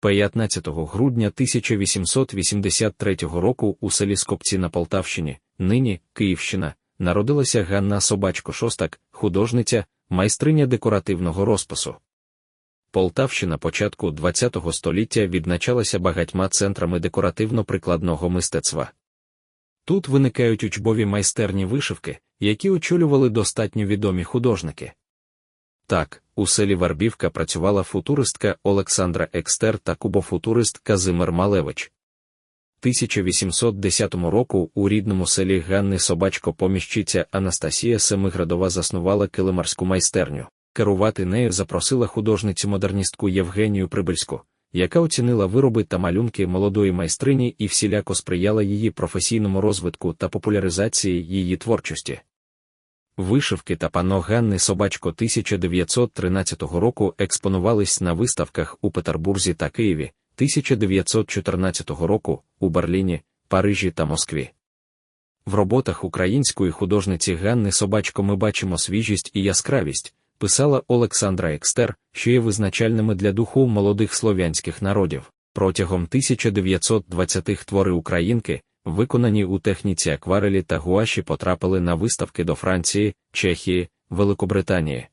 15 грудня 1883 року у селі Скопці на Полтавщині, нині Київщина, народилася Ганна Собачко Шостак, художниця, майстриня декоративного розпису. Полтавщина початку ХХ століття відзначалася багатьма центрами декоративно-прикладного мистецтва. Тут виникають учбові майстерні вишивки, які очолювали достатньо відомі художники. Так, у селі Варбівка працювала футуристка Олександра Екстер та кубофутурист Казимир Малевич. 1810 року у рідному селі Ганни Собачко поміщиця Анастасія Семиградова заснувала килимарську майстерню. Керувати нею запросила художницю-модерністку Євгенію Прибильську, яка оцінила вироби та малюнки молодої майстрині і всіляко сприяла її професійному розвитку та популяризації її творчості. Вишивки та пано Ганни Собачко 1913 року експонувались на виставках у Петербурзі та Києві, 1914 року у Берліні, Парижі та Москві. В роботах української художниці Ганни Собачко ми бачимо свіжість і яскравість, писала Олександра Екстер, що є визначальними для духу молодих слов'янських народів. Протягом 1920-х твори українки, виконані у техніці акварелі та гуаші, потрапили на виставки до Франції, Чехії, Великобританії.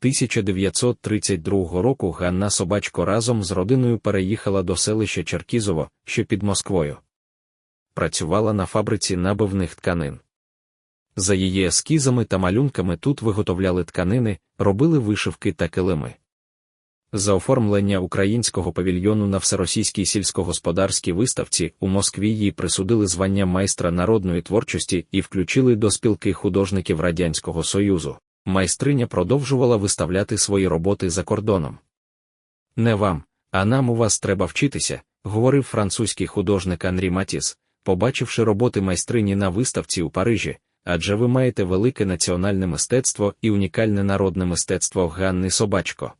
1932 року Ганна Собачко разом з родиною переїхала до селища Черкізово, що під Москвою. Працювала на фабриці набивних тканин. За її ескізами та малюнками тут виготовляли тканини, робили вишивки та килими. За оформлення українського павільйону на всеросійській сільськогосподарській виставці у Москві їй присудили звання майстра народної творчості і включили до спілки художників Радянського Союзу. Майстриня продовжувала виставляти свої роботи за кордоном. Не вам, а нам у вас треба вчитися, говорив французький художник Анрі Матіс, побачивши роботи майстрині на виставці у Парижі, адже ви маєте велике національне мистецтво і унікальне народне мистецтво Ганни Собачко.